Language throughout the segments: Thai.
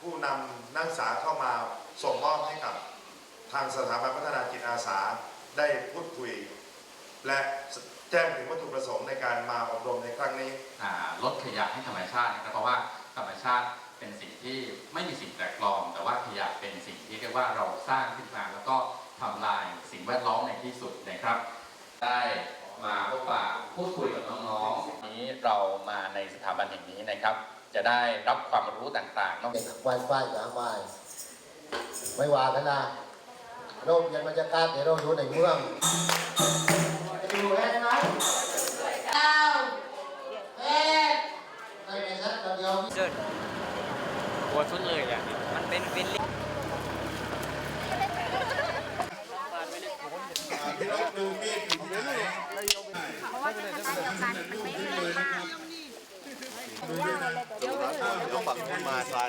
ผู้นำนักศึกษาเข้ามาส่งมอบให้กับทางสถาบันพัฒนาจิตอาสาได้พูดคุย และแจ้งถึงวัตถุประสงค์ในการมาอบรมในครั้งนี้อ่าลดขยะให้ธรรมชาตินะครับเพราะว่าธรรมชาติเป็นสิ่งที่ไม่มีสิ่งแปลกปลอม แต่ว่าขยะเป็นสิ่งที่เรียกว่าเราสร้างขึ้นมาแล้วก็ทำลายสิ่งแวดล้อมในที่สุดนะครับ ได้มาพบปะพูดคุยกับน้องๆวันนี้เรามาในสถาบันแห่งนี้นะครับ จะได้รับความรู้ต่างๆนอกเด็กไฟไฟสามไฟไม่ว่ากันนะโลกยังบรรยากาศเดี๋ยวเราอยู่ในเมืองจะอยู่แค่ไหนเก้าแปดไม่เป็นสักเดียวเดินหัวสุดเลยอะมันเป็นเป็นลิต้อ งฝั่งนู้นมาใช่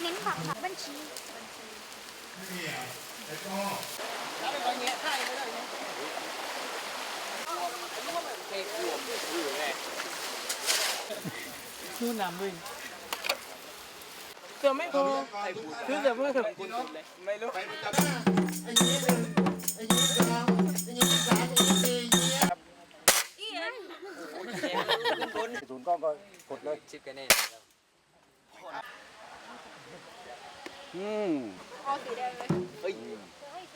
เน้นฝั่งค่ะบัญชีนู่นน้ำมึงเกือบไม่พอคือเกือบไม่ถึงไม่รู้ไอ้ยี่หนึ่งไอ้ยี่สองไอ้ยี่สามไอ้ยี่สี่ยี่ ศูนย์กล้องก็กดเลยชิปกันแน่อืมพอสีแดงเลย เฮ้ย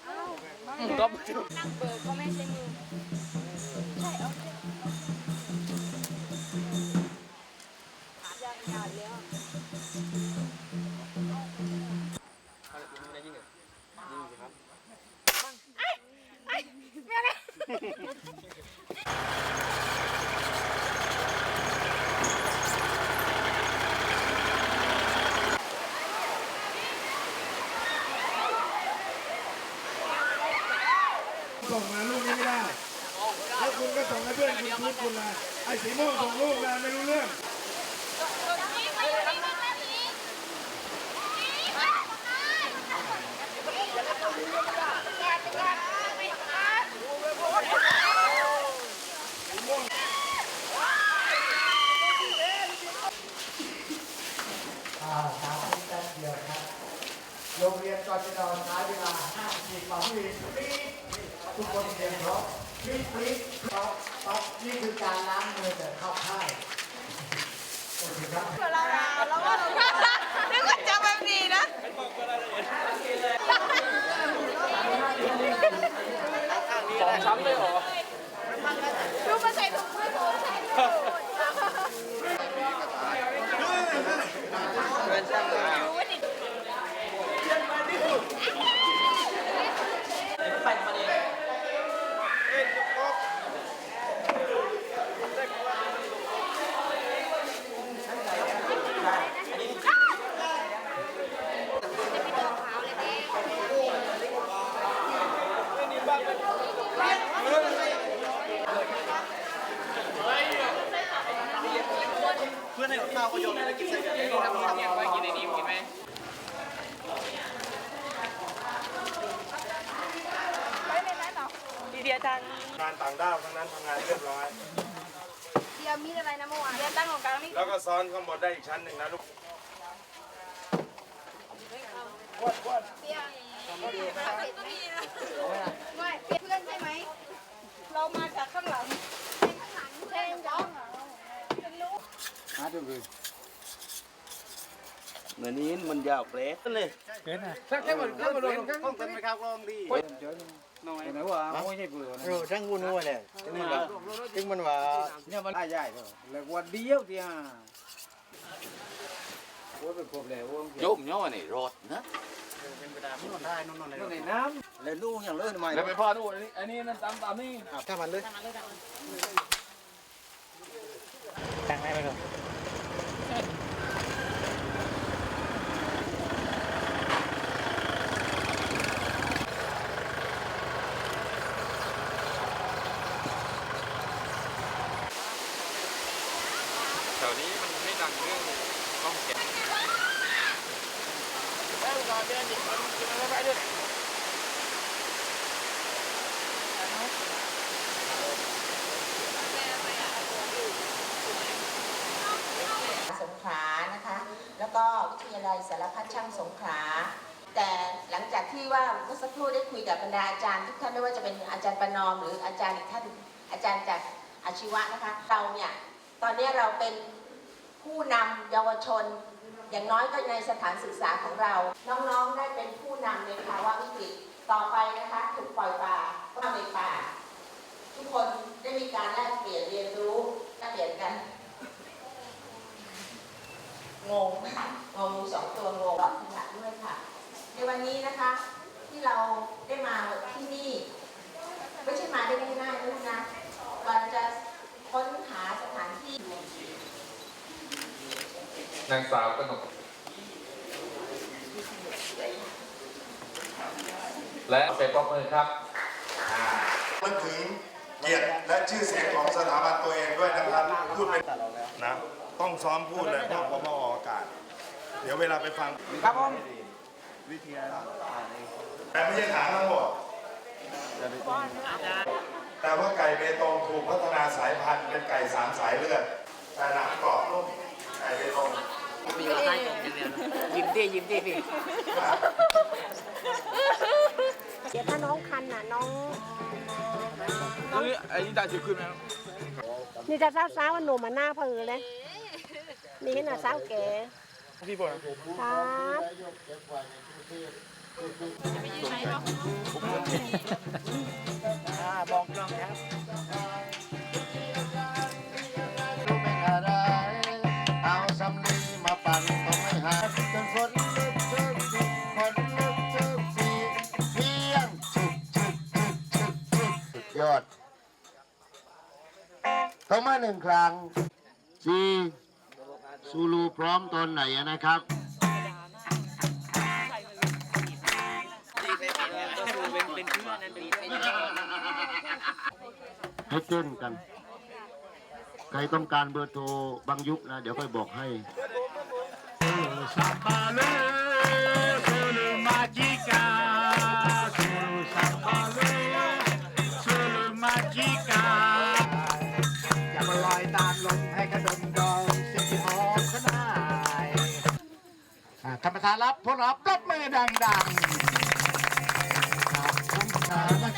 อ้าวก็นั่งเบิกก็ ส่งมาลูกนี้ไม่ได้ แล้วคุณก็ส่งให้เพื่อนคุณพูดคุณมาไอ้สีม่วงส่งลูกมาไม่รู้เรื่อง อ่าสามสิบแปดเดียวครับโรงเรียนจอจดอนใช้เวลาห้าสิบสองวิปีทุกคนเตรียมพร้อมปีปีป๊อปป๊อปนี่คือการล้างมือแบบเข้าค่ายโอเคครับ แล้วก็เรานึกว่าจะแบบนี้นะสองช้ำเลยเหรอดูมาใส่ถุงมือโอ้ใส่ถุงมือ เพื่ อนให้ข้าวก็โยนให้กินใส่กันนี่ครับเงียบไว้กินในนี้กินไหมดีเดียจังงานต่างด้าวทั้งนั้นทำงานเรียบร้อยเดียวมีอะไรนะเมื่อวานเดียวตั้งของกลางนี่แล้วก็ซ้อนข้างบนได้อีกชั้นหนึ่งนะลูกวดวดเปียไม่เพื่อนใช่ไหมเรามาจากข้างหลังเช่นจ้องเป็นลูก เหมือนนี้มันยาวเปรตเลยสักแค่หมดแค่หมดเลยต้องกันไปครับลองดีน้อยไหนวะไม่ใช่เปลือกเออช่างวุ่นวายเลยถึงมันว่าถึงมันว่าเนี่ยมันได้ใหญ่เลยแล้ววันเดียวที่อะโอ้ยเป็นครบแล้วโอ้ยโยมย่อนี่รถนะในน้ำแล้วลูกอย่างเลื่อนมาแล้วไปพ่อนู่นอันนี้นั่นตามตามนี่ถ้ามันเลย ตั้งให้ไปก่อน แถวนี้มันไม่ดังเรื่องกล้องเก็บ เลัยสารพัดช่างสงขลาแต่หลังจากที่ว่าเมื่อสักครู่ได้คุยกับบรรดาอาจารย์ทุกท่านไม่ว่าจะเป็นอาจารย์ประนอม หรืออาจารย์อีกท่านอาจารย์จากอาชีวะนะคะเราเนี่ยตอนนี้เราเป็นผู้นำเยาวชน อย่างน้อยก็ในสถานศึกษาของเรา น้องๆได้เป็นผู้นำในภาวะวิกฤตต่อไปนะคะถูกปล่อยป่าก็ในป่า ทุกคนได้มีการแลกเปลี่ยนเรียนรู้แลกเปลี่ยนกันงง ค่ะงงสองตัวงงขยะด้วยค่ะ ในวันนี้นะคะที่เราได้มาที่นี่ ไม่ใช่มาได้ง่ายๆนะลูกนะเราจะค้นหาสถานที่นางสาวกนกและเป็นปรบมือครับมันถึงเกียรติและชื่อเสียงของสถาบันตัวเองด้วยนะครับพูดเป็นนะต้องซ้อมพูดเลยเพราะผมมาออกอากาศ เดี๋ยวเวลาไปฟังครับผมแต่ไม่ใช่ฐานทั้งหมด แต่ว่าไก่เบตงถูกพัฒนาสายพันธุ์เป็นไก่สามสายเลือด แต่หนังกรอบนุ่มไก่เบตงมีมาให้ผมอย่างเดียวยิ้มดิยิ้มดิพี่เดี๋ยวถ้าน้องคันน่ะน้องไอ้นี่ได้สิขึ้นไหมนี่จะสาวๆวันหนุ่มมาหน้าเผือเลยนี่น่ะสาวแก่ พี่บอลครับบอกน้องครับเอาสำลีมาปั่นก็ไม่หาจนฝนลึกทึบทีฝนลึกทึบทีเพียงชึกชึกชึกชึกชึกสุดยอดต้องมาหนึ่งครั้งจี ซูลูพร้อมตอนไหนนะครับ เป็นเป็นชื่อนั้นเป็นเป็นให้เต้นกัน ใครต้องการเบอร์โทรบางยุคนะ เดี๋ยวค่อยบอกให้ ท่านประธานรับพวกเราปรบมือดังๆขอบคุณครับ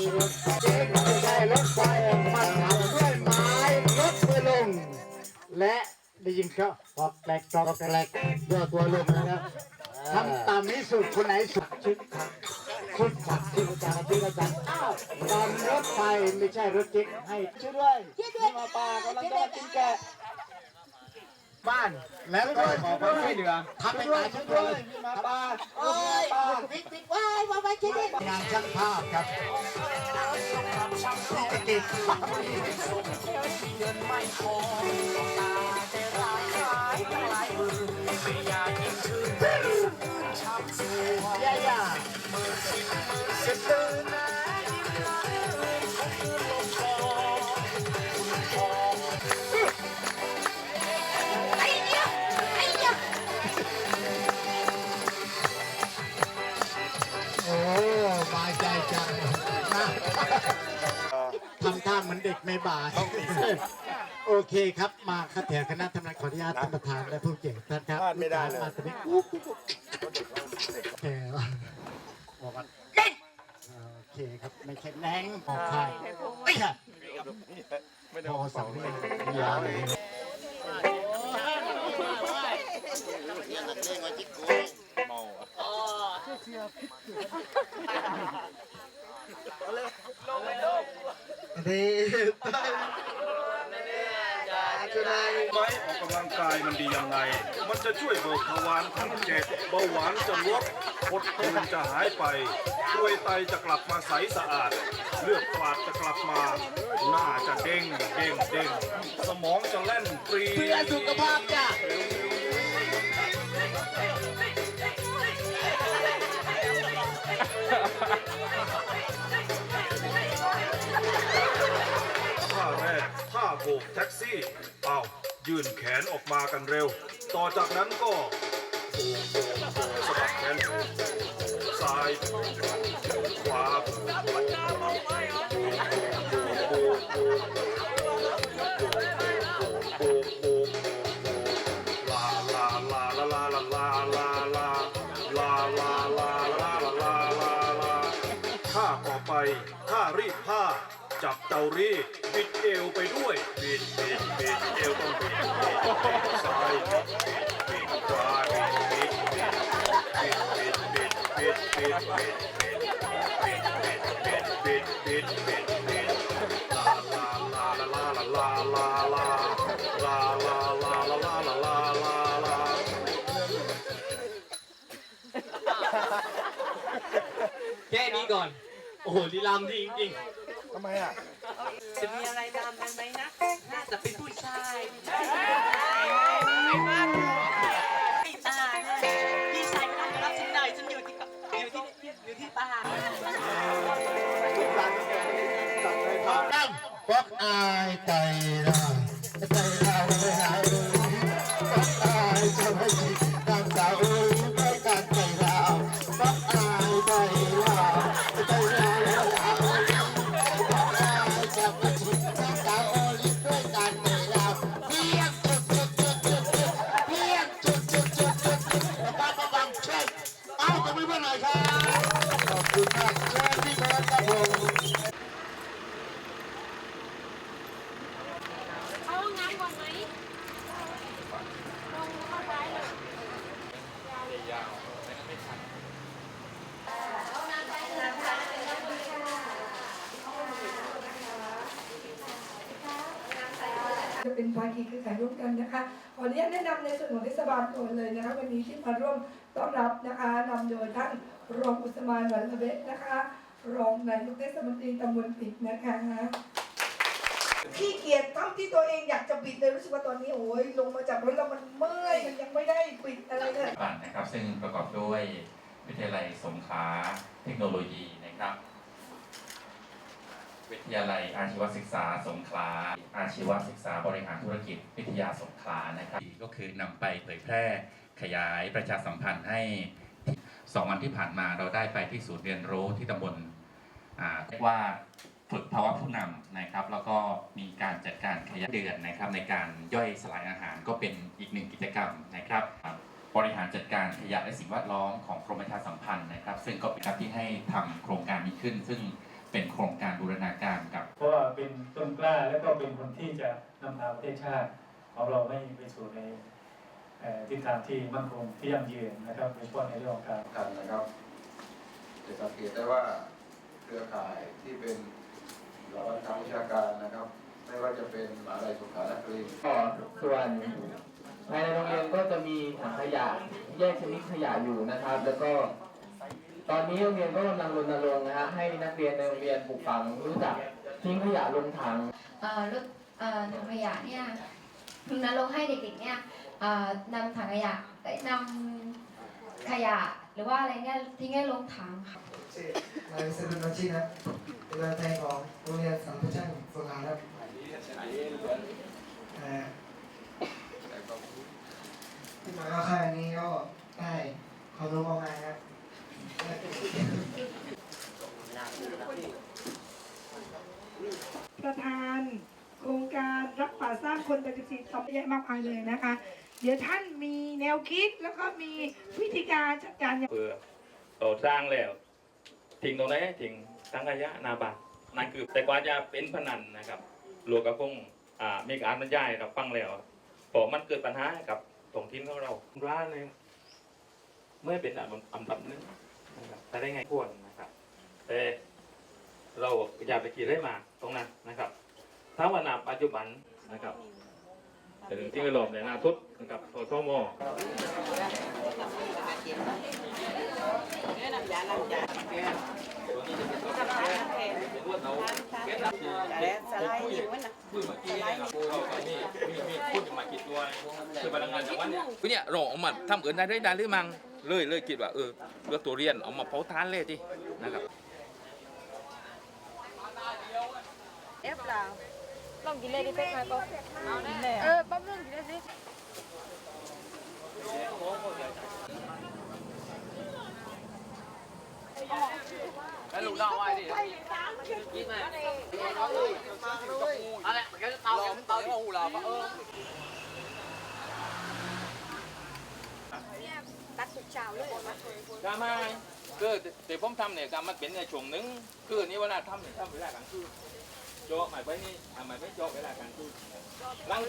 เราไม่ใช่รถเจ๊ไม่ใช่รถไฟมันทำด้วยไม้รถไปลง และได้ยินเขาปอกแกลกปอกแกลกย่อตัวลงนะครับทำตามนี้สุดคนไหนสุดชึกชักชึกชักชึกชักชึกชักอ้าวตอนรถไฟไม่ใช่รถเจ๊กให้ช่วยด้วยนี่มาป่ากำลังจะมากินแกะ บ้านแล้วก็ขอความช่วยเหลือทำเป็นตายช่วยด้วยมีมาป่าโอ้ยปิดปิดว้ไว้ไว้ช่วยด้วยงานช่างภาพครับติดย่าย่า ทำท่าเหมือนเด็กไม่บาทโอเคครับ มาคแถวคณะทำงานขออนุญาตท่านประธานและผู้เก่งท่านครับพลาดไม่ได้เลย มาตอนนี้กุ๊กกุ๊กกุ๊กแถวบอกว่าเด็กโอเคครับไม่ใช่แรงออกใครไม่ใช่พอสั่งเรื่องยาเลย นี่ไหมออกกำลังกายมันดียังไง มันจะช่วยเบิกภวานทั้งเจ็บเบาหวานจะลดอดทนจะหายไปกล้วยไตจะกลับมาใสสะอาด เลือดฝาดจะกลับมา หน้าจะเด้งเด้งเด้งสมองจะแล่นปรีเพื่อสุขภาพจ้ะ ท่าแรกท่าโบกแท็กซี่ เอายื่นแขนออกมากันเร็ว ต่อจากนั้นก็โบกโบกโบกสะบัดแขนซ้ายขวาโบกโบกโบกโบกโบกโบ รีดบิดเอวไปด้วยบิดบิดบิดเอวต้องบิดบิดบิดซ้ายบิดบิดขวาบิดบิดบิดบิดบิดบิดบิดบิดบิดบิดบิดบิดบิดบิดลาลาลาลาลาลาลาลาลาลาลาลาลาลาลาลาลาแค่นี้ก่อน โอ้โหลีลามดีจริง ทำไมอะ จะมีอะไร จะเป็นภาคีเครือข่ายร่วมกันนะคะขออนุญาตแนะนำในส่วนของเทศบาลก่อนเลยนะคะวันนี้ที่มาร่วมต้อนรับนะคะนำโดยท่านรองอุสมานหวันละเบะนะคะ รองนายกเทศมนตรีตำบลปิดนะคะขี้เกียจทั้งที่ตัวเองอยากจะปิดเลยรู้สึกว่าตอนนี้โอ้ยลงมาจากรถแล้วมันเมื่อยมันยังไม่ได้ปิดอะไรเลยบันนะครับ ซึ่งประกอบด้วยวิทยาลัยสงขลาเทคโนโลยีนะครับ วิทยาลัยอาชีวศึกษาสงขลา อาชีวศึกษาบริหารธุรกิจวิทยาสงขลานะครับก็คือนำไปเผยแพร่ขยายประชาสัมพันธ์ให้สองวันที่ผ่านมาเราได้ไปที่ศูนย์เรียนรู้ที่ตำบลเรียกว่าฝึกภาวะผู้นำนะครับ แล้วก็มีการจัดการขยายเดือนนะครับ ในการย่อยสลายอาหารก็เป็นอีกหนึ่งกิจกรรมนะครับบริหารจัดการขยะและสิ่งแวดล้อมของกรมประชาสัมพันธ์นะครับ ซึ่งก็เป็นครับที่ให้ทำโครงการนี้ขึ้น ซึ่ง เป็นโครงการบูรณาการกับ เพราะว่าเป็นต้นกล้าและก็เป็นคนที่จะนำพาประเทศชาติของเราให้ไปสู่ในเอ่อทิศทางที่มั่นคงที่ยั่งยืนนะครับโดยเฉพาะในเรื่องของการกันนะครับจะสังเกตได้ว่าเครือข่ายที่เป็นสถาบันทางวิชาการนะครับ ไม่ว่าจะเป็นมหาลัยสงขลานครินทร์ก็ส่วนภายในโรงเรียนก็จะมีถังขยะแยกชนิดขยะอยู่นะครับ แล้วก็ ตอนนี้โรงเรียนก็กำลังรณรงค์นะฮะให้นักเรียนในโรงเรียนปลูกฝังรู้จักทิ้งขยะลงถังเอ่อรถเอ่อถังขยะเนี่ยรณรงค์ให้เด็กๆเนี่ยเอ่อนำถังขยะเอ้ยนำขยะหรือว่าอะไรเนี่ยทิ้งให้ลงถังค่ะนายสรุปบัญชีนะเป็นตัวแทนของโรงเรียนสัมพันธ์ช่างสงขลาครับเอ่อที่มาเข้าค่ายนี้ก็ได้ความรู้มากมายครับ ประธานโครงการรักป่าสร้างคนเป็นสิทธิ์สองแยะมากมายเลยนะคะ เดี๋ยวท่านมีแนวคิดแล้วก็มีวิธีการจัดการอย่างเพื่อต่อสร้างแล้ว ทิ้งตรงไหนทิ้งทั้งขยะหนาบานนั่นคือแต่กว่าจะเป็นพนันนะครับหลวงกับคงอ่ามีการบรรยายให้เราฟังแล้วพอมันเกิดปัญหากับตรงทีมของเราร้านเลยเมื่อเป็นอันดับหนึง นะครับแต่ได้ไงควรนะครับ แต่เราอย่าไปคิดได้มาตรงนั้นนะครับ ถ้าว่านาปัจจุบันนะครับ แต่ถึงที่ไม่หลอมในหนาทุดนะครับโททมคือเนี่ยเราเอามาทำเอินได้ได้ได้หรือมังเลยเลยคิดว่าเออเลือกตัวเรียนเอามาเผาทานเลยทีนะครับเอฟเราลองกินเลยดิเป๊กมาก็เออป๊อบลองกินเลยสิ แล้วลู กน้องไว้ดิกินไหมอะไรแกจะเตาเตาที่หูเราปะเออตัดสุกเช้าเลยกามาคือแต่ผมทำเนี่ยกามันเป็นในช่วงหนึงคือนี่เวลาทำเนี่ยทำเวลากลางคืนโจหมายไปนี่หมายไปโจเวลากลางคืนหลัง